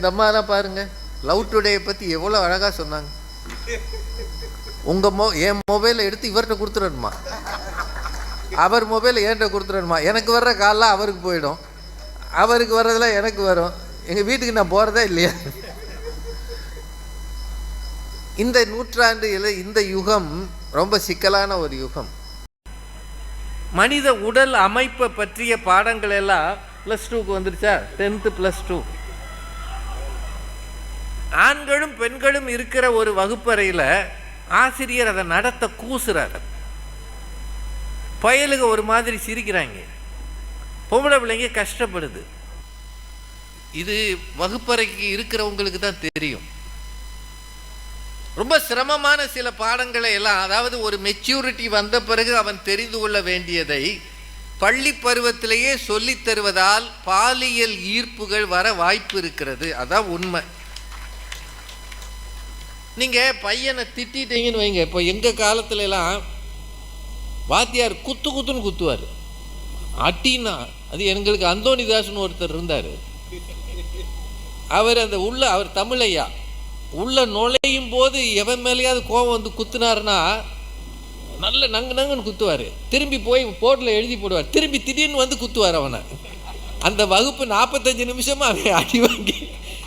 இந்த அம்மாலாம் பாருங்க. லவ் டுடேயை பற்றி எவ்வளோ அழகாக சொன்னாங்க. உங்கள் மொ என் மொபைலை எடுத்து இவர்கிட்ட கொடுத்துடணுமா? அவர் மொபைலை என்கிட்ட கொடுத்துடணுமா? எனக்கு வர்ற காலெலாம் அவருக்கு போயிடும். அவருக்கு வர்றதெல்லாம் எனக்கு வரும். எங்கள் வீட்டுக்கு நான் போகிறதா இல்லையா? இந்த நூற்றாண்டு இல்லை இந்த யுகம் ரொம்ப சிக்கலான ஒரு யுகம். மனித உடல் அமைப்பை பற்றிய பாடங்கள் எல்லாம் ப்ளஸ் டூக்கு வந்துருச்சா? டென்த்து ப்ளஸ் டூ ஆண்களும் பெண்களும் இருக்கிற ஒரு வகுப்பறையில் ஆசிரியர் அதை நடத்த கூசுறார். பயலுக ஒரு மாதிரி சிரிக்கிறாங்க. பொம்பளை பிள்ளைங்க கஷ்டப்படுது. இது வகுப்பறைக்கு இருக்கிறவங்களுக்கு தான் தெரியும். ரொம்ப சிரமமான சில பாடங்களை எல்லாம் அதாவது ஒரு மெச்சூரிட்டி வந்த பிறகு அவன் தெரிந்து கொள்ள வேண்டியதை பள்ளி பருவத்திலேயே சொல்லித் தருவதால் பாலியல் ஈர்ப்புகள் வர வாய்ப்பு இருக்கிறது. அதான் உண்மை. நீங்கள் பையனை திட்டிட்டீங்கன்னு வைங்க. இப்போ எங்கள் காலத்துல எல்லாம் வாத்தியார் குத்து குத்துன்னு குத்துவார். அட்டின்னா அது எங்களுக்கு அந்தோனிதாஸ்னு ஒருத்தர் இருந்தார். அவர் அந்த உள்ள அவர் தமிழையா. உள்ள நுழையும் போது எவன் மேலேயாவது கோவம் வந்து குத்துனாருன்னா நல்ல நங்கு நங்குன்னு குத்துவார். திரும்பி போய் போர்டில் எழுதி போடுவார். திரும்பி திடீர்னு வந்து குத்துவார் அவனை. அந்த வகுப்பு நாற்பத்தஞ்சு நிமிஷமா அவன் அடி வாங்கி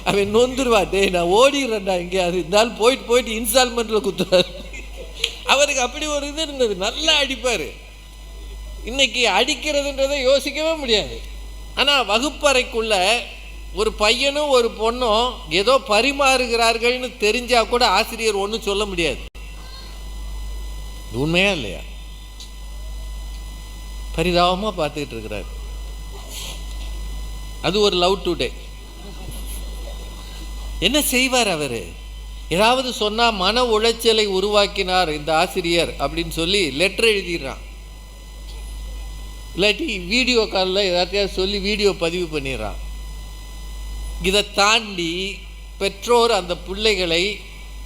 அவன் நொந்துருவா டேய் நான் ஓடிடுறேன்டா எங்கேயாவது. இருந்தாலும் போயிட்டு போயிட்டு இன்ஸ்டால்மெண்ட்டில் குத்துறாரு. அவருக்கு அப்படி ஒரு இது இருந்தது. நல்லா அடிப்பார். இன்னைக்கு அடிக்கிறதுன்றதை யோசிக்கவே முடியாது. ஆனால் வகுப்பறைக்குள்ள ஒரு பையனும் ஒரு பொண்ணும் ஏதோ பரிமாறுகிறார்கள்னு தெரிஞ்சா கூட ஆசிரியர் ஒன்றும் சொல்ல முடியாது. உண்மையா இல்லையா? பரிதாபமாக பார்த்துக்கிட்டு இருக்கிறார். அது ஒரு லவ் டுடே. என்ன செய்வார் அவர்? ஏதாவது சொன்னால் மன உளைச்சலை உருவாக்கினார் இந்த ஆசிரியர் அப்படின்னு சொல்லி லெட்டர் எழுதிடுறான். இல்லாட்டி வீடியோ காலில் ஏதாத்தையாவது சொல்லி வீடியோ பதிவு பண்ணிடுறான். இதை தாண்டி பெற்றோர் அந்த பிள்ளைகளை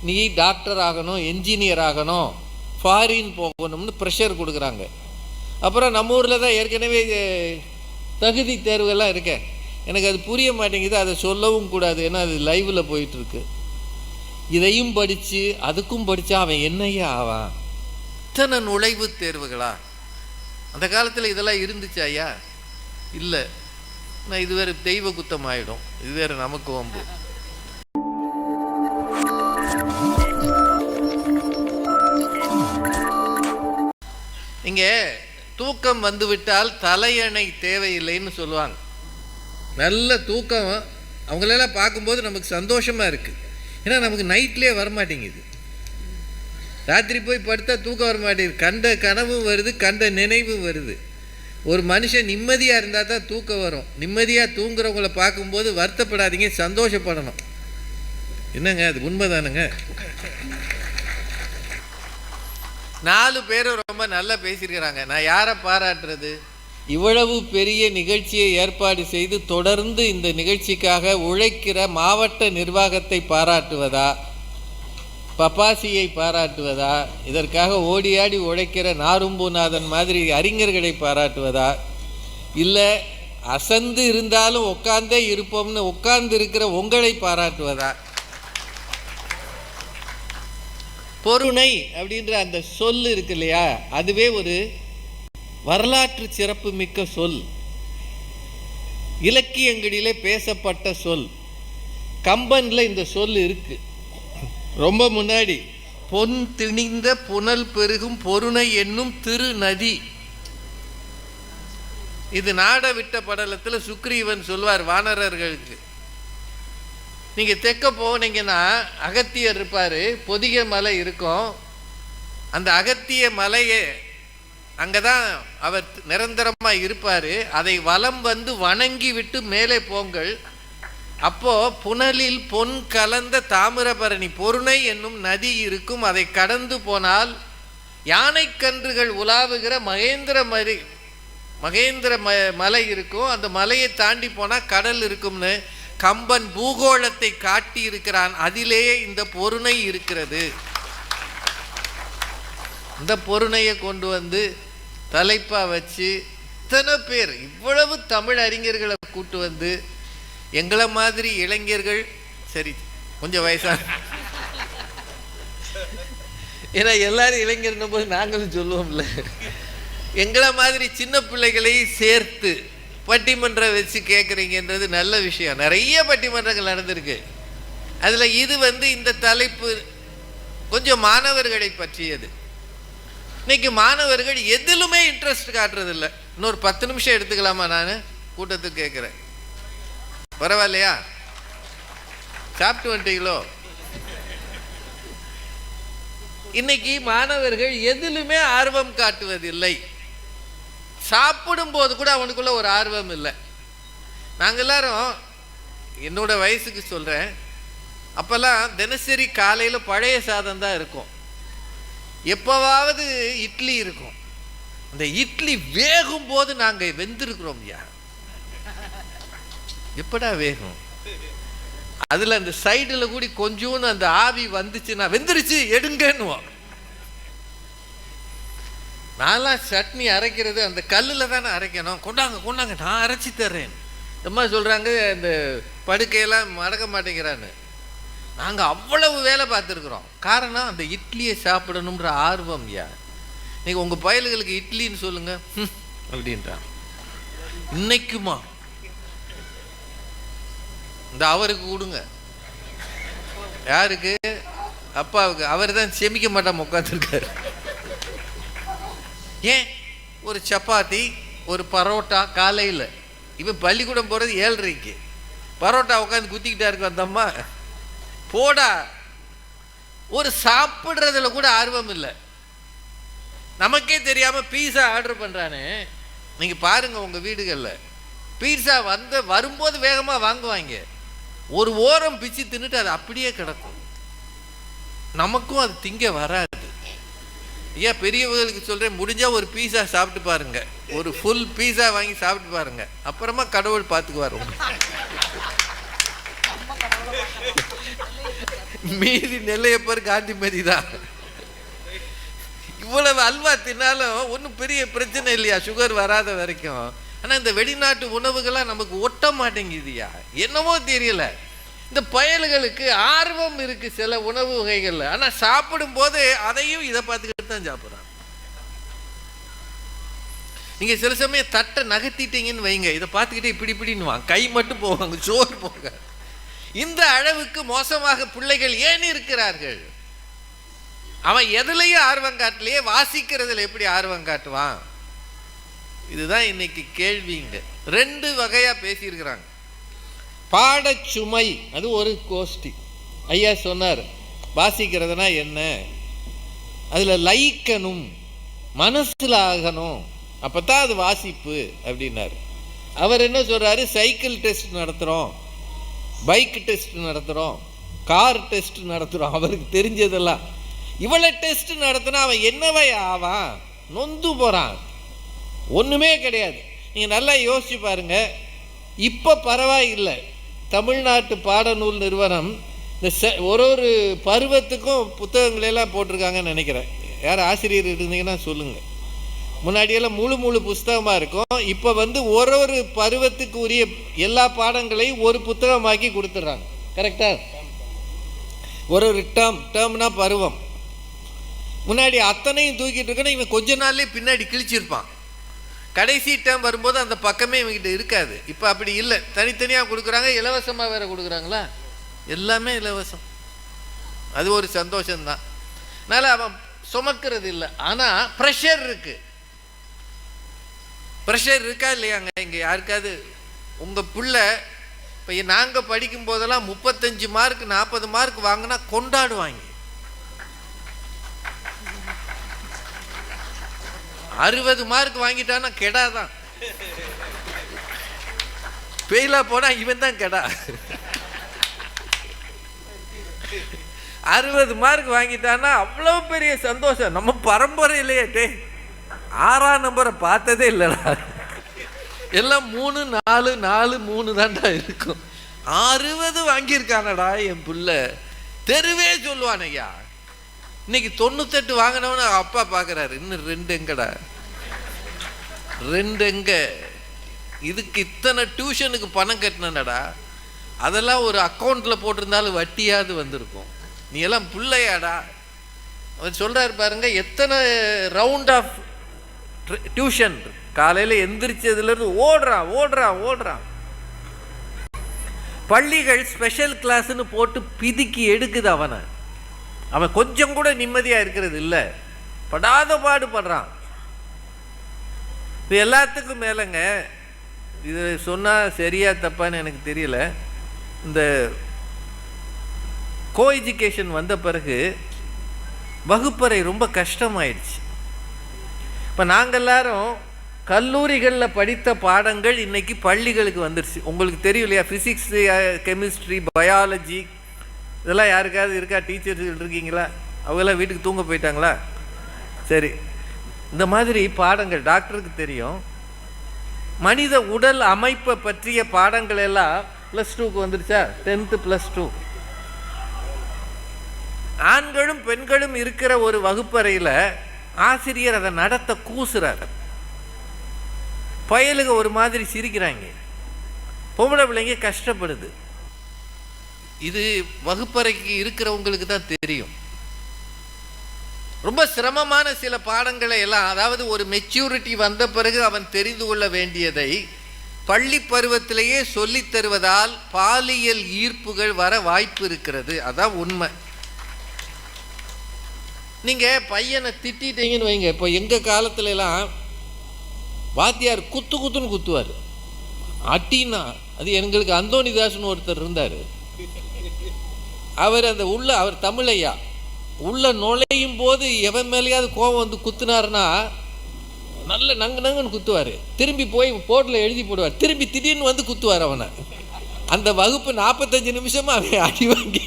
நீ டாக்டர் ஆகணும் என்ஜினியர் ஆகணும் ஃபாரின் போகணும்னு ப்ரெஷர் கொடுக்குறாங்க. அப்புறம் நம்ம ஊரில் தான் ஏற்கனவே தகுதி தேர்வுகள்லாம் இருக்கேன் எனக்கு அது புரிய மாட்டேங்குது அதை சொல்லவும் கூடாது. ஏன்னா அது லைவில் போயிட்டுருக்கு. இதையும் படித்து அதுக்கும் படித்தா அவன் என்னையா ஆவான்? இத்தனை நுழைவுத் தேர்வுகளா? அந்த காலத்தில் இதெல்லாம் இருந்துச்சு ஐயா? இல்லை. நான் இது வேறு தெய்வ குத்தம் ஆகிடும் இது வேறு நமக்கு வம்பு. இங்கே தூக்கம் வந்துவிட்டால் தலையணை தேவையில்லைன்னு சொல்லுவாங்க. நல்ல தூக்கம் அவங்களெல்லாம் பார்க்கும்போது நமக்கு சந்தோஷமாக இருக்குது ஏன்னா நமக்கு நைட்லேயே வரமாட்டேங்குது. ராத்திரி போய் படுத்தா தூக்கம் வர மாட்டேங்குது. கண்ட கனவும் வருது கண்ட நினைவும் வருது. ஒரு மனுஷன் நிம்மதியாக இருந்தால் தான் தூக்கம் வரும். நிம்மதியாக தூங்குறவங்கள பார்க்கும்போது வருத்தப்படாதீங்க சந்தோஷப்படணும். என்னங்க அது உண்மைதானுங்க? நாலு பேரும் ரொம்ப நல்லா பேசியிருக்கிறாங்க. நான் யாரை பாராட்டுறது? இவ்வளவு பெரிய நிகழ்ச்சியை ஏற்பாடு செய்து தொடர்ந்து இந்த நிகழ்ச்சிக்காக உழைக்கிற மாவட்ட நிர்வாகத்தை பாராட்டுவதா? பப்பாசியை பாராட்டுவதா? இதற்காக ஓடியாடி உழைக்கிற நாரும்பூநாதன் மாதிரி அறிஞர்களை பாராட்டுவதா? இல்லை அசந்து இருந்தாலும் உட்கார்ந்தே இருப்போம்னு உட்கார்ந்து இருக்கிற உங்களை பாராட்டுவதா? பொருணை அப்படின்ற அந்த சொல் இருக்கு இல்லையா? அதுவே ஒரு வரலாற்று சிறப்பு மிக்க சொல். இலக்கியங்களிலே பேசப்பட்ட சொல். கம்பனில் இந்த சொல் இருக்கு. ரொம்ப முன்னாடி பொன் திணிந்த புனல் பெருகும் பொருணை என்னும் திருநதி. இது நாட விட்ட படலத்தில் சுக்ரீவன் சொல்வார் வானரர்களுக்கு. நீங்கள் தெக்க போனீங்கன்னா அகத்தியர் இருப்பார் பொதிகை மலை இருக்கும். அந்த அகத்திய மலையை அங்கே தான் அவர் நிரந்தரமாக இருப்பார். அதை வலம் வந்து வணங்கி விட்டு மேலே போங்கள். அப்போ புனலில் பொன் கலந்த தாமிரபரணி பொருணை என்னும் நதி இருக்கும். அதை கடந்து போனால் யானைக்கன்றுகள் உலாவுகிற மகேந்திர மரி மகேந்திர ம மலை இருக்கும். அந்த மலையை தாண்டி போனால் கடல் இருக்கும்னு கம்பன் பூகோளத்தை காட்டி இருக்கிறான் அதிலேயே இந்த பொருணை இருக்கிறது. இந்த பொருணையை கொண்டு வந்து தலைப்பாக வச்சு இத்தனை பேர் இவ்வளவு தமிழ் அறிஞர்களை கூட்டு வந்து எங்களை மாதிரி இளைஞர்கள் சரி கொஞ்சம் வயசான ஏன்னா எல்லாரும் இளைஞர்னும் போது நாங்களும் சொல்லுவோம்ல. எங்களை மாதிரி சின்ன பிள்ளைகளை சேர்த்து பட்டிமன்றம் வச்சு கேட்குறீங்கன்றது நல்ல விஷயம். நிறைய பட்டிமன்றங்கள் நடந்திருக்கு. அதில் இது வந்து இந்த தலைப்பு கொஞ்சம் மாணவர்களை பற்றியது. இன்னைக்கு மாணவர்கள் எதிலுமே இன்ட்ரெஸ்ட் காட்டுறதில்ல. இன்னொரு பத்து நிமிஷம் எடுத்துக்கலாமா நான்? கூட்டத்துக்கு கேட்குறேன் பரவாயில்லையா? சாப்பிட்டு வந்துட்டீங்களோ? இன்னைக்கு மாணவர்கள் எதிலுமே ஆர்வம் காட்டுவதில்லை. சாப்பிடும் போது கூட அவனுக்குள்ள ஒரு ஆர்வம் இல்லை. நாங்கள் எல்லாரும் என்னோட வயசுக்கு சொல்கிறேன் அப்போல்லாம் தினசரி காலையில் பழைய சாதம் தான் இருக்கும். எப்போவாவது இட்லி இருக்கும். அந்த இட்லி வேகும் போது நாங்கள் வெந்திருக்கிறோம் ஐயா. எப்படா வேகும்? அதில் அந்த சைடில் கூடி கொஞ்சோன்னு அந்த ஆவி வந்துச்சுன்னா வெந்துருச்சு எடுங்கன்னுவோம். நான்லாம் சட்னி அரைக்கிறது அந்த கல்லில் தானே அரைக்கணும். கொண்டாங்க கொண்டாங்க நான் அரைச்சி தர்றேன். அம்மா சொல்கிறாங்க இந்த படுக்கையெல்லாம் மடக்க மாட்டேங்கிறான்னு. நாங்கள் அவ்வளவு வேலை பார்த்துருக்குறோம். காரணம் அந்த இட்லியை சாப்பிடணுன்ற ஆர்வம் யார்? நீங்கள் உங்கள் பயல்களுக்கு இட்லின்னு சொல்லுங்கள் அப்படின்றான். இன்னைக்குமா? இந்த அவருக்கு கொடுங்க. யாருக்கு? அப்பாவுக்கு. அவர் தான் செமிக்க மாட்டாம உட்காந்துருக்காரு ஏன்? ஒரு சப்பாத்தி ஒரு பரோட்டா காலையில். இவன் பள்ளிக்கூடம் போகிறது ஏழரைக்கு. பரோட்டா உட்காந்து குத்திக்கிட்டா இருக்கு அந்த அம்மா போடா. ஒரு சாப்பிட்றதுல கூட ஆர்வம் இல்லை. நமக்கே தெரியாமல் பீஸா ஆர்டர் பண்ணுறானே நீங்கள் பாருங்கள் உங்கள் வீடுகளில். பீஸா வந்து வரும்போது வேகமாக வாங்குவாங்க. ஒரு ஓரம் பிச்சு தின்னுட்டு அது அப்படியே கிடக்கும். நமக்கும் அது திங்க வராது. ஏன் பெரியவர்களுக்கு சொல்கிறேன் முடிஞ்சால் ஒரு பீஸா சாப்பிட்டு பாருங்க. ஒரு ஃபுல் பீஸா வாங்கி சாப்பிட்டு பாருங்க. அப்புறமா கடவுள் பார்த்துக்குவார் உங்களுக்கு மீதி நெல்லையப்பர் காந்திமதி தான். இவ்வளவு அல்வா தின்னாலும் ஒன்றும் பெரிய பிரச்சனை இல்லையா? சுகர் வராத வரைக்கும். ஆனால் இந்த வெளிநாட்டு உணவுகள்லாம் நமக்கு ஒட்ட மாட்டேங்குதுயா? என்னமோ தெரியல. இந்த பயல்களுக்கு ஆர்வம் இருக்கு சில உணவு வகைகள்ல. ஆனால் சாப்பிடும் போது அதையும் இதை பார்த்துக்கிட்டு தான் சாப்பிட்றான் நீங்க சில சமயம் தட்டை நகர்த்திட்டீங்கன்னு வைங்க. இதை பார்த்துக்கிட்டே இப்படி இப்படின்னு வாங்க கை மட்டும் போவாங்க சோறு போங்க இந்த அளவுக்கு மோசமாக பிள்ளைகள் ஏன் இருக்கிறார்கள்? அவன் எதுலையும் ஆர்வம் காட்டலையே வாசிக்கிறதுல எப்படி ஆர்வம் காட்டுவான்? இதுதான் இன்னைக்கு கேள்விங்க. ரெண்டு வகையா பேசியிருக்கிறாங்க. பாடச்சுமை அது ஒரு கோஷ்டி. ஐயா சொன்னார் வாசிக்கிறதுனா என்ன? அதுல லயிக்கணும் மனசில் ஆகணும் அப்பதான் அது வாசிப்பு அப்படின்னாரு. அவர் என்ன சொல்கிறாரு சைக்கிள் டெஸ்ட் நடத்துகிறோம் பைக் டெஸ்ட் நடத்துகிறோம் கார் டெஸ்ட் நடத்துகிறோம் அவருக்கு தெரிஞ்சதெல்லாம். இவ்வளோ டெஸ்ட் நடத்தினா அவன் என்னவை ஆவான்? நொந்து போகிறான் ஒன்றுமே கிடையாது. நீங்கள் நல்லா யோசிச்சு பாருங்க. இப்போ பரவாயில்லை. தமிழ்நாட்டு பாடநூல் நிறுவனம் இந்த செ- ஒரு ஒரு பருவத்துக்கும் புத்தகங்களெல்லாம் போட்டிருக்காங்கன்னு நினைக்கிறேன். யார் ஆசிரியர் இருந்தீங்கன்னா சொல்லுங்கள் முன்னாடியெல்லாம் முழு முழு புஸ்தகமாக இருக்கும். இப்போ வந்து ஒரு ஒரு பருவத்துக்கு உரிய எல்லா பாடங்களையும் ஒரு புத்தகமாக்கி கொடுத்துட்றாங்க. கரெக்டாக ஒரு ஒரு டேர்ம் டேர்ம்னா பருவம். முன்னாடி அத்தனையும் தூக்கிட்டு இருக்கணும் இவன் கொஞ்ச நாள்லேயே பின்னாடி கிழிச்சிருப்பான். கடைசி டேர்ம் வரும்போது அந்த பக்கமே இவங்கிட்ட இருக்காது. இப்போ அப்படி இல்லை. தனித்தனியாக கொடுக்குறாங்க இலவசமாக வேற கொடுக்குறாங்களா? எல்லாமே இலவசம். அது ஒரு சந்தோஷம்தான். அதனால் அவன் சுமக்கிறது இல்லை. ஆனால் ப்ரெஷர் இருக்குது ப்ரெஷர் இருக்கா இல்லையாங்க இங்கே யாருக்காவது? உங்கள் பிள்ளை இப்போ நாங்கள் படிக்கும் போதெல்லாம் முப்பத்தஞ்சு மார்க் நாற்பது மார்க் வாங்கினா கொண்டாடுவாங்க. அறுபது மார்க் வாங்கிட்டான்னா கெடாதான் பெயிலா போனா இவன் தான் கெடா. அறுபது மார்க் வாங்கிட்டான்னா அவ்வளோ பெரிய சந்தோஷம். நம்ம பரம்பரையிலேயே டே ஆறாம் நம்பரை பார்த்ததே இல்லைடா. எல்லாம் மூணு நாலு நாலு மூணு தான்டா இருக்கும். அறுபது வாங்கியிருக்கானடா என் புள்ள. தெருவே சொல்லுவான் ஐயா இன்னைக்கு தொண்ணூத்தெட்டு வாங்கினவன அப்பா பார்க்குறாரு இன்னும் ரெண்டு எங்கடா? ரெண்டு எங்க? இதுக்கு இத்தனை டியூஷனுக்கு பணம் கட்டினடா அதெல்லாம் ஒரு அக்கௌண்ட்டில் போட்டிருந்தாலும் வட்டியாவது வந்திருக்கும். நீ எல்லாம் பிள்ளையாடா. அவர் சொல்கிறார் பாருங்க எத்தனை ரவுண்ட் ஆஃப் டியூஷன். காலையில் எந்திரிச்சதுலேருந்து ஓடுறான் ஓடுறான் ஓடுறான் பள்ளிகள் ஸ்பெஷல் கிளாஸ்ன்னு போட்டு பிதுக்கி எடுக்குது அவனை. அவன் கொஞ்சம் கூட நிம்மதியாக இருக்கிறது இல்லை. படாத பாடு படுறான் இது எல்லாத்துக்கும் மேலேங்க இது சொன்னால் சரியா தப்பான்னு எனக்கு தெரியல. இந்த கோ எஜுகேஷன் வந்த பிறகு வகுப்பறை ரொம்ப கஷ்டமாயிடுச்சு. இப்போ நாங்கள் எல்லாரும் கல்லூரிகளில் படித்த பாடங்கள் இன்னைக்கு பள்ளிகளுக்கு வந்துருச்சு. உங்களுக்கு தெரியும் இல்லையா? ஃபிசிக்ஸு கெமிஸ்ட்ரி பயாலஜி இதெல்லாம் யாருக்காவது இருக்கா? டீச்சர்ஸ் இருக்கீங்களா? அவங்களாம் வீட்டுக்கு தூங்க போயிட்டாங்களா? சரி. இந்த மாதிரி பாடங்கள் டாக்டருக்கு தெரியும். மனித உடல் அமைப்பை பற்றிய பாடங்கள் எல்லாம் ப்ளஸ் டூக்கு வந்துருச்சா? டென்த்து ப்ளஸ் டூ ஆண்களும் பெண்களும் இருக்கிற ஒரு வகுப்பறையில் ஆசிரியர் அதை நடத்த கூசுறார். பயலுக ஒரு மாதிரி சிரிக்கிறாங்க. பொம்பளை பிள்ளைங்க கஷ்டப்படுது. இது வகுப்பறைக்கு இருக்கிறவங்களுக்கு தான் தெரியும். ரொம்ப சிரமமான சில பாடங்களை எல்லாம் அதாவது ஒரு மெச்சூரிட்டி வந்த பிறகு அவன் தெரிந்து கொள்ள வேண்டியதை பள்ளி பருவத்திலேயே சொல்லித் தருவதால் பாலியல் ஈர்ப்புகள் வர வாய்ப்பு இருக்கிறது. அதான் உண்மை. நீங்கள் பையனை திட்டிட்டீங்கன்னு வைங்க. இப்போ எங்கள் காலத்துலலாம் வாத்தியார் குத்து குத்துன்னு குத்துவார். அட்டின்னா அது எங்களுக்கு அந்தோணிதாசன் ஒருத்தர் இருந்தார். அவர் அந்த உள்ள அவர் தமிழையா? உள்ள நுழையும் போது எவன் மேலேயாவது கோபம் வந்து குத்துனாருன்னா நல்ல நங்கு நங்குன்னு குத்துவார். திரும்பி போய் போர்டில் எழுதி போடுவார். திரும்பி திடீர்னு வந்து குத்துவார் அவனை. அந்த வகுப்பு நாற்பத்தஞ்சு நிமிஷமாக அவன் அடி வாங்கி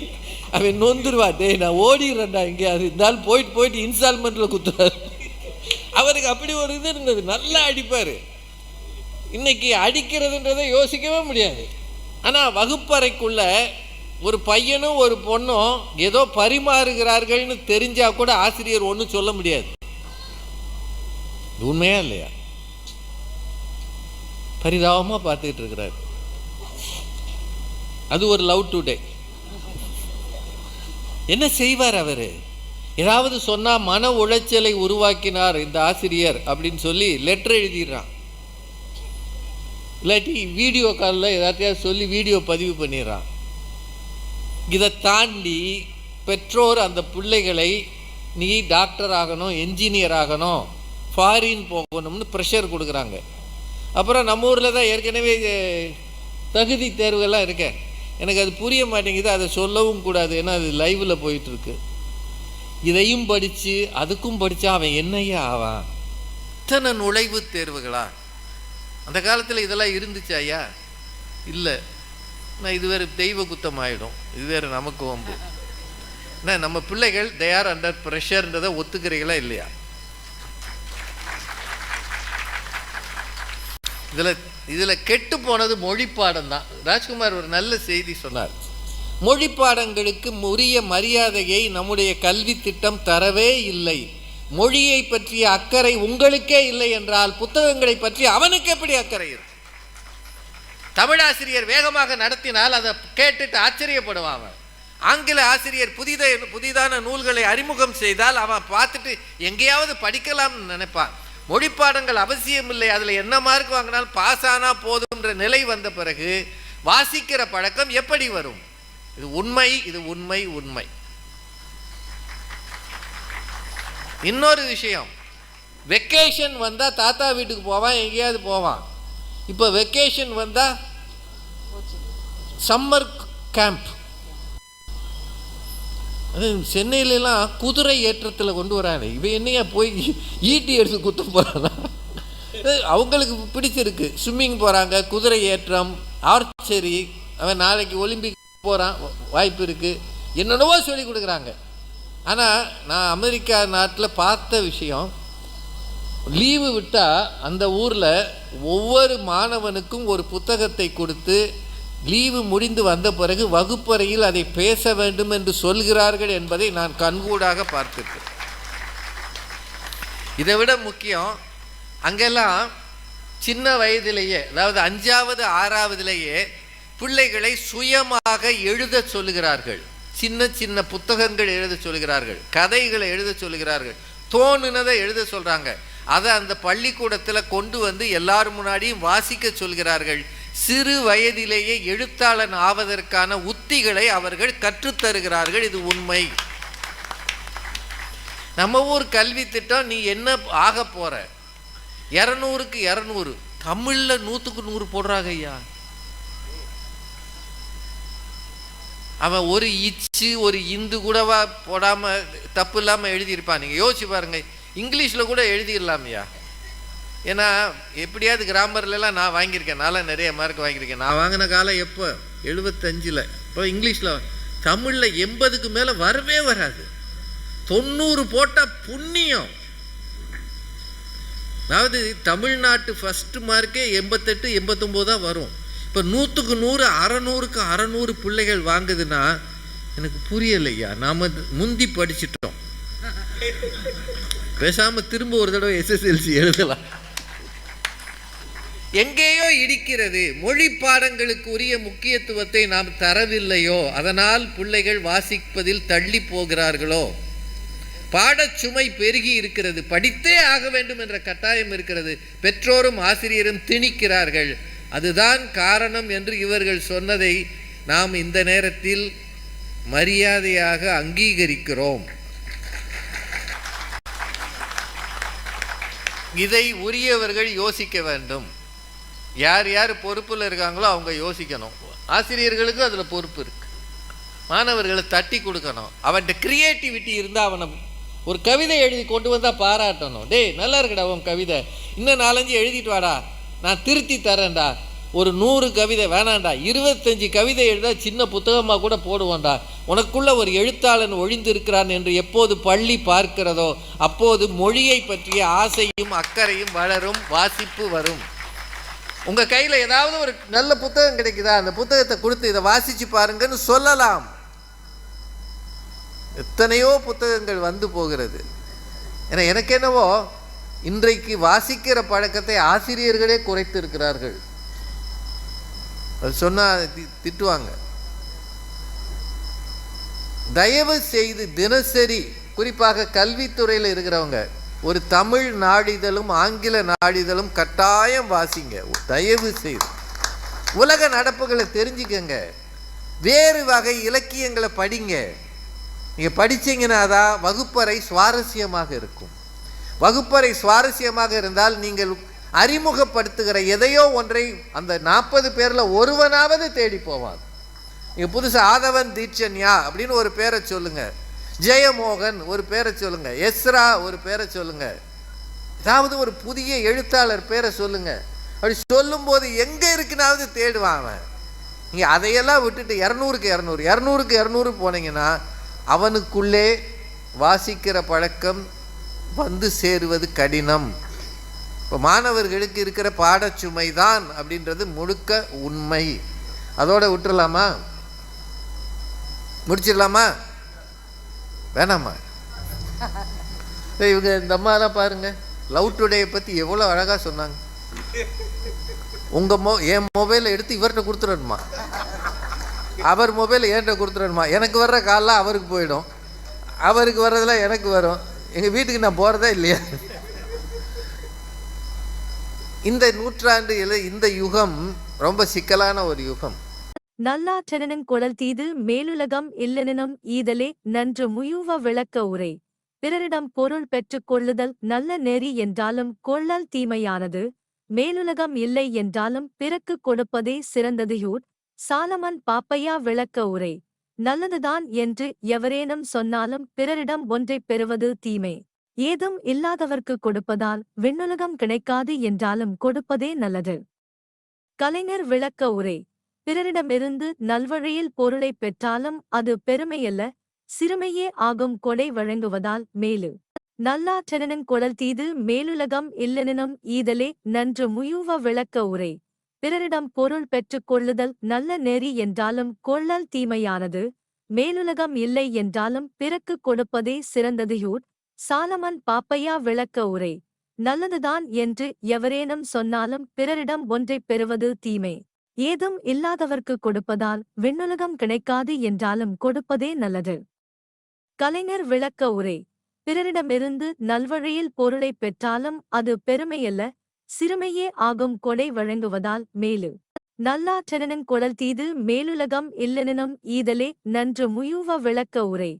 அவன் நொந்துருவா டேய் நான் ஓடிடுறேன்டா எங்கேயாவது. இருந்தாலும் போயிட்டு போயிட்டு இன்ஸ்டால்மெண்ட்டில் குத்துறாரு. அவருக்கு அப்படி ஒரு இது இருந்தது. நல்லா அடிப்பார். இன்னைக்கு அடிக்கிறதுன்றதை யோசிக்கவே முடியாது. ஆனால் வகுப்பறைக்குள்ள ஒரு பையனும் ஒரு பொண்ணும் ஏதோ பரிமாறுகிறார்கள்னு தெரிஞ்சா கூட ஆசிரியர் ஒன்றும் சொல்ல முடியாது. உண்மையா இல்லையா? பரிதாபமாக பார்த்துக்கிட்டு இருக்கிறார். அது ஒரு லவ் டுடே. என்ன செய்வார் அவர்? ஏதாவது சொன்னால் மன உளைச்சலை உருவாக்கினார் இந்த ஆசிரியர் அப்படின்னு சொல்லி லெட்டர் எழுதிடுறான். இல்லாட்டி வீடியோ காலில் ஏதாத்தையாவது சொல்லி வீடியோ பதிவு பண்ணிடுறான். இதை தாண்டி பெற்றோர் அந்த பிள்ளைகளை நீ டாக்டர் ஆகணும் என்ஜினியர் ஆகணும் ஃபாரின் போகணும்னு ப்ரெஷர் கொடுக்குறாங்க. அப்புறம் நம்ம ஊரில் தான் ஏற்கனவே தகுதி தேர்வுகள்லாம் இருக்கேன் எனக்கு அது புரிய மாட்டேங்குது அதை சொல்லவும் கூடாது. ஏன்னா அது லைவில் போயிட்டுருக்கு. இதையும் படித்து அதுக்கும் படித்தா அவன் என்னையா ஆவான்? இத்தனை நுழைவுத் தேர்வுகளா? அந்த காலத்தில் இதெல்லாம் இருந்துச்சு ஐயா? இல்லை. நான் இது வேறு தெய்வ குத்தம் ஆகிடும் இது வேறு நமக்கு வம்பு. என்ன நம்ம பிள்ளைகள் தே ஆர் அண்டர் ப்ரெஷர்ன்றதை ஒத்துக்கிறீங்களா இல்லையா? இதில் இதில் கெட்டு போனது மொழி பாடம் தான். ராஜ்குமார் ஒரு நல்ல செய்தி சொன்னார். மொழி பாடங்களுக்கு உரிய மரியாதையை நம்முடைய கல்வி திட்டம் தரவே இல்லை. மொழியை பற்றிய அக்கறை உங்களுக்கே இல்லை என்றால் புத்தகங்களை பற்றி அவனுக்கு எப்படி அக்கறை இருக்கும்? தமிழாசிரியர் வேகமாக நடத்தினால் அதை கேட்டுட்டு ஆச்சரியப்படுவான் அவன். ஆங்கில ஆசிரியர் புதித புதிதான நூல்களை அறிமுகம் செய்தால் அவன் பார்த்துட்டு எங்கேயாவது படிக்கலாம்னு நினைப்பான். மொழிப்பாடங்கள் அவசியம் இல்லை அதில் என்ன மார்க் வாங்கினாலும் பாஸ் ஆனால் போதும்ன்ற நிலை வந்த பிறகு வாசிக்கிற பழக்கம் எப்படி வரும்? இது உண்மை இது உண்மை உண்மை. இன்னொரு விஷயம். வெக்கேஷன் வந்தால் தாத்தா வீட்டுக்கு போவான் எங்கேயாவது போவான். இப்போ வெக்கேஷன் வந்தால் சம்மர் கேம்ப் அது சென்னையிலலாம் குதிரை ஏற்றத்தில் கொண்டு வரானே. இவன் என்னையா போய் ஈட்டி எடுத்து குத்த போகிறானா அவங்களுக்கு பிடிச்சிருக்கு. ஸ்விம்மிங் போகிறாங்க குதிரை ஏற்றம் ஆர்ச்சரி அவன் நாளைக்கு ஒலிம்பிக் போகிறான் வாய்ப்பு இருக்குது என்னென்னவோ சொல்லி கொடுக்குறாங்க. ஆனால் நான் அமெரிக்கா நாட்டில் பார்த்த விஷயம் லீவு விட்டால் அந்த ஊரில் ஒவ்வொரு மாணவனுக்கும் ஒரு புத்தகத்தை கொடுத்து லீவு முடிந்து வந்த பிறகு வகுப்பறையில் அதை பேச வேண்டும் என்று சொல்கிறார்கள் என்பதை நான் கண்கூடாக பார்த்துருக்கேன் இதை விட முக்கியம் அங்கெல்லாம் சின்ன வயதிலேயே அதாவது அஞ்சாவது ஆறாவதுலேயே பிள்ளைகளை சுயமாக எழுத சொல்லுகிறார்கள். சின்ன சின்ன புத்தகங்கள் எழுத சொல்கிறார்கள் கதைகளை எழுத சொல்கிறார்கள் தோணுனதை எழுத சொல்கிறாங்க அதை அந்த பள்ளிக்கூடத்தில் கொண்டு வந்து எல்லார் முன்னாடியும் வாசிக்க சொல்கிறார்கள். சிறு வயதிலேயே எழுத்தாளன் ஆவதற்கான உத்திகளை அவர்கள் கற்றுத்தருகிறார்கள். இது உண்மை. நம்ம ஊர் கல்வி திட்டம் நீ என்ன ஆக போற? இரநூறுக்கு இரநூறு. தமிழ்ல நூற்றுக்கு நூறு போடுறாங்க ஐயா. அவன் ஒரு இச்சு ஒரு இந்து கூடவா போடாம தப்பு இல்லாம எழுதியிருப்பான். நீங்க யோசிச்சு பாருங்க. இங்கிலீஷ்ல கூட எழுதிடலாமையா ஏன்னா எப்படியாவது கிராமர்லாம் நான் வாங்கியிருக்கேன். நான்லாம் நிறைய மார்க் வாங்கியிருக்கேன். நான் வாங்கின காலம் எப்போ? எழுபத்தஞ்சில் இப்போ இங்கிலீஷில் தமிழில் எண்பதுக்கு மேலே வரவே வராது. தொண்ணூறு போட்டால் புண்ணியம். அதாவது தமிழ்நாட்டு ஃபஸ்ட்டு மார்க்கே எண்பத்தெட்டு எண்பத்தொம்போது தான் வரும். இப்போ நூற்றுக்கு நூறு அறநூறுக்கு அறநூறு பிள்ளைகள் வாங்குதுன்னா எனக்கு புரியலையா? நாம் முந்தி படிச்சிட்டோம். பேசாமல் திரும்ப ஒரு தடவை எஸ்எஸ்எல்சி எழுதலாம். எங்கேயோ இடிக்கிறது. மொழி பாடங்களுக்கு உரிய முக்கியத்துவத்தை நாம் தரவில்லையோ? அதனால் பிள்ளைகள் வாசிப்பதில் தள்ளி போகிறார்களோ? பாடச்சுமை பெருகி இருக்கிறது. படித்தே ஆக வேண்டும் என்ற கட்டாயம் இருக்கிறது. பெற்றோரும் ஆசிரியரும் திணிக்கிறார்கள். அதுதான் காரணம் என்று இவர்கள் சொன்னதை நாம் இந்த நேரத்தில் மரியாதையாக அங்கீகரிக்கிறோம். இதை உரியவர்கள் யோசிக்க வேண்டும். யார் யார் பொறுப்பில் இருக்காங்களோ அவங்க யோசிக்கணும். ஆசிரியர்களுக்கும் அதில் பொறுப்பு இருக்கு. மாணவர்களை தட்டி கொடுக்கணும். அவன்கிட்ட கிரியேட்டிவிட்டி இருந்தால் அவனை ஒரு கவிதை எழுதி கொண்டு வந்தால் பாராட்டணும். டேய் நல்லா இருக்குடா உன் கவிதை. இன்னும் நாலஞ்சு எழுதிட்டு வாடா. நான் திருத்தி தரேன்டா ஒரு நூறு கவிதை வேணாண்டா இருபத்தஞ்சு கவிதை எழுதா சின்ன புத்தகமாக கூட போடுவோண்டா உனக்குள்ள ஒரு எழுத்தாளன் ஒழிந்திருக்கிறான் என்று எப்போது பள்ளி பார்க்கிறதோ அப்போது மொழியை பற்றிய ஆசையும் அக்கறையும் வளரும் வாசிப்பு வரும். உங்கள் கையில் ஏதாவது ஒரு நல்ல புத்தகம் கிடைக்குதா? அந்த புத்தகத்தை கொடுத்து இதை வாசித்து பாருங்கன்னு சொல்லலாம். எத்தனையோ புத்தகங்கள் வந்து போகிறது. ஏன்னா எனக்கு என்னவோ இன்றைக்கு வாசிக்கிற பழக்கத்தை ஆசிரியர்களே குறைத்து இருக்கிறார்கள் அது சொன்னால் திட்டுவாங்க. தயவு செய்து தினசரி குறிப்பாக கல்வித்துறையில் இருக்கிறவங்க ஒரு தமிழ் நாளிதழும் ஆங்கில நாளிதழும் கட்டாயம் வாசிங்க. தயவு செய்து. உலக நடப்புகளை தெரிஞ்சுக்கங்க. வேறு வகை இலக்கியங்களை படிங்க. நீங்கள் படித்தீங்கன்னா தான் வகுப்பறை சுவாரஸ்யமாக இருக்கும். வகுப்பறை சுவாரஸ்யமாக இருந்தால் நீங்கள் அறிமுகப்படுத்துகிற எதையோ ஒன்றை அந்த நாற்பது பேரில் ஒருவனாவது தேடி போவான். நீங்கள் புதுசாக ஆதவன் தீட்சன்யா அப்படின்னு ஒரு பேரை சொல்லுங்கள் ஜெயமோகன் ஒரு பேரை சொல்லுங்க. எஸ்ரா ஒரு பேரை சொல்லுங்க. ஏதாவது ஒரு புதிய எழுத்தாளர் பேரை சொல்லுங்க. அப்படி சொல்லும்போது எங்கே இருக்குனாவது தேடுவான் அவன். நீங்கள் அதையெல்லாம் விட்டுட்டு இரநூறுக்கு இரநூறு இரநூறுக்கு இரநூறு போனீங்கன்னா அவனுக்குள்ளே வாசிக்கிற பழக்கம் வந்து சேருவது கடினம். இப்போ மாணவர்களுக்கு இருக்கிற பாடச்சுமை தான் அப்படின்றது முழுக்க உண்மை. அதோட விட்டுறலாமா? முடிச்சிடலாமா? வேணாமா? இவங்க இந்த அம்மாலாம் பாருங்க லவ் டுடேயை பற்றி எவ்வளோ அழகாக சொன்னாங்க. உங்கள் மொ என் மொபைலை எடுத்து இவர்கிட்ட கொடுத்துடணுமா? அவர் மொபைலை என்கிட்ட கொடுத்துடணுமா? எனக்கு வர்ற காலெலாம் அவருக்கு போயிடும். அவருக்கு வர்றதெல்லாம் எனக்கு வரும். எங்கள் வீட்டுக்கு நான் போகிறதா இல்லையா? இந்த நூற்றாண்டு இந்த யுகம் ரொம்ப சிக்கலான ஒரு யுகம். நல்லாற்றனன் குழல் தீது மேலுலகம் இல்லெனினும் ஈதலே நன்று முயுவ விளக்க உரை. பிறரிடம் பொருள் பெற்றுக் கொள்ளுதல் நல்ல நெறி என்றாலும் கொள்ளல் தீமையானது. மேலுலகம் இல்லை என்றாலும் பிறக்கு கொடுப்பதே சிறந்ததையூர். சாலமன் பாப்பையா விளக்க உரை. நல்லதுதான் என்று எவரேனும் சொன்னாலும் பிறரிடம் ஒன்றைப் பெறுவது தீமை. ஏதும் இல்லாதவர்க்கு கொடுப்பதால் விண்ணுலகம் கிடைக்காது என்றாலும் கொடுப்பதே நல்லது. கலைஞர் விளக்க உரை. பிறரிடமிருந்து நல்வழியில் பொருளைப் பெற்றாலும் அது பெருமையல்ல சிறுமையே ஆகும் கொடை வழங்குவதால் மேலு. நல்லாற்றனன் குழல் தீது மேலுலகம் இல்லெனினும் ஈதலே நன்று முயுவ விளக்க உரை. பிறரிடம் பொருள் பெற்றுக் கொள்ளுதல் நல்ல நெறி என்றாலும் கொள்ளல் தீமையானது மேலுலகம் இல்லை என்றாலும் பிறக்கு கொடுப்பதே சிறந்ததையூர். சாலமன் பாப்பையா விளக்க உரை. நல்லதுதான் என்று எவரேனும் சொன்னாலும் பிறரிடம் ஒன்றைப் பெறுவது தீமை. ஏதும் இல்லாதவர்க்கு கொடுப்பதால் விண்ணுலகம் கிடைக்காது என்றாலும் கொடுப்பதே நல்லது. கலைஞர் விளக்க உரை. பிறரிடமிருந்து நல்வழியில் பொருளைப் பெற்றாலும் அது பெருமையல்ல சிறுமையே ஆகும் கொடை வழங்குவதால் மேலு. நல்லாற்றனன் குழல் தீது மேலுலகம் இல்லெனினும் ஈதலே நன்று முயுவ விளக்க உரை.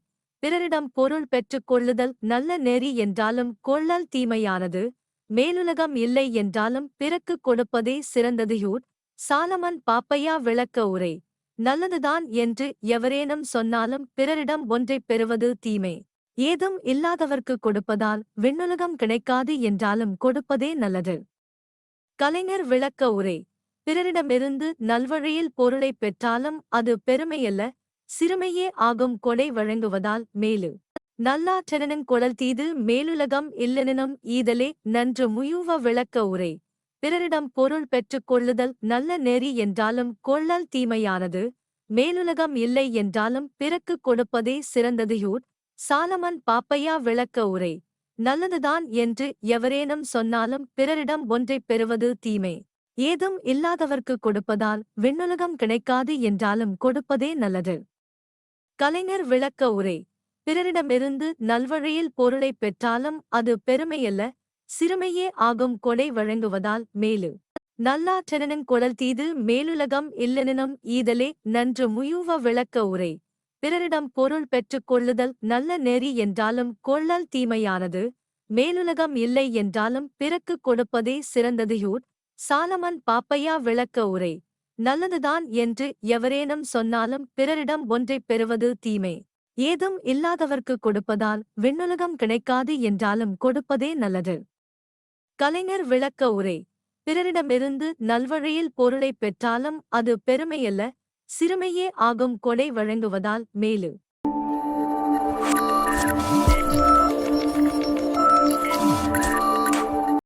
பிறரிடம் பொருள் பெற்றுக் கொள்ளுதல் நல்ல நெறி என்றாலும் கொள்ளல் தீமையானது. மேலுலகம் இல்லை என்றாலும் பிறக்குக் கொடுப்பதே சிறந்ததையூர் சாலமன் பாப்பையா விளக்க உரை. நல்லதுதான் என்று எவரேனும் சொன்னாலும் பிறரிடம் ஒன்றைப் பெறுவது தீமை. ஏதும் இல்லாதவர்க்கு கொடுப்பதால் விண்ணுலகம் கிடைக்காது என்றாலும் கொடுப்பதே நல்லது. கலைஞர் விளக்க உரை. பிறரிடமிருந்து நல்வழியில் பொருளைப் பெற்றாலும் அது பெருமையல்ல சிறுமையே ஆகும் கொடை வழங்குவதால் மேலு. நல்லாற்றனன் குழல் தீது மேலுலகம் இல்லெனினும் ஈதலே நன்று முயுவ விளக்க உரை. பிறரிடம் பொருள் பெற்றுக் கொள்ளுதல் நல்ல நெறி என்றாலும் கொள்ளல் தீமையானது. மேலுலகம் இல்லை என்றாலும் பிறக்குக் கொடுப்பதே சிறந்ததையூர் சாலமன் பாப்பையா விளக்க உரை. நல்லதுதான் என்று எவரேனும் சொன்னாலும் பிறரிடம் ஒன்றைப் பெறுவது தீமை. ஏதும் இல்லாதவர்க்கு கொடுப்பதால் விண்ணுலகம் கிடைக்காது என்றாலும் கொடுப்பதே நல்லது. கலைஞர் விளக்க உரை. பிறரிடமிருந்து நல்வழியில் பொருளைப் பெற்றாலும் அது பெருமையல்ல சிறுமையே ஆகும் கொடை வழங்குவதால் மேலு. நல்லாற்றனன் குழல் தீது மேலுலகம் இல்லெனினும் ஈதலே நன்று முயுவ விளக்க உரை. பிறரிடம் பொருள் பெற்றுக் கொள்ளுதல் நல்ல நெறி என்றாலும் கொள்ளல் தீமையானது. மேலுலகம் இல்லை என்றாலும் பிறக்குக் கொடுப்பதே சிறந்ததையூர். சாலமன் பாப்பையா விளக்க உரை. நல்லதுதான் என்று எவரேனும் சொன்னாலும் பிறரிடம் ஒன்றைப் பெறுவது தீமை. ஏதும் இல்லாதவர்க்கு கொடுப்பதால் விண்ணுலகம் கிடைக்காது என்றாலும் கொடுப்பதே நல்லது. கலைஞர் விளக்க உரை. பிறரிடமிருந்து நல்வழியில் பொருளைப் பெற்றாலும் அது பெருமையல்ல சிறுமையே ஆகும் கொடை வழங்குவதால் மேலு.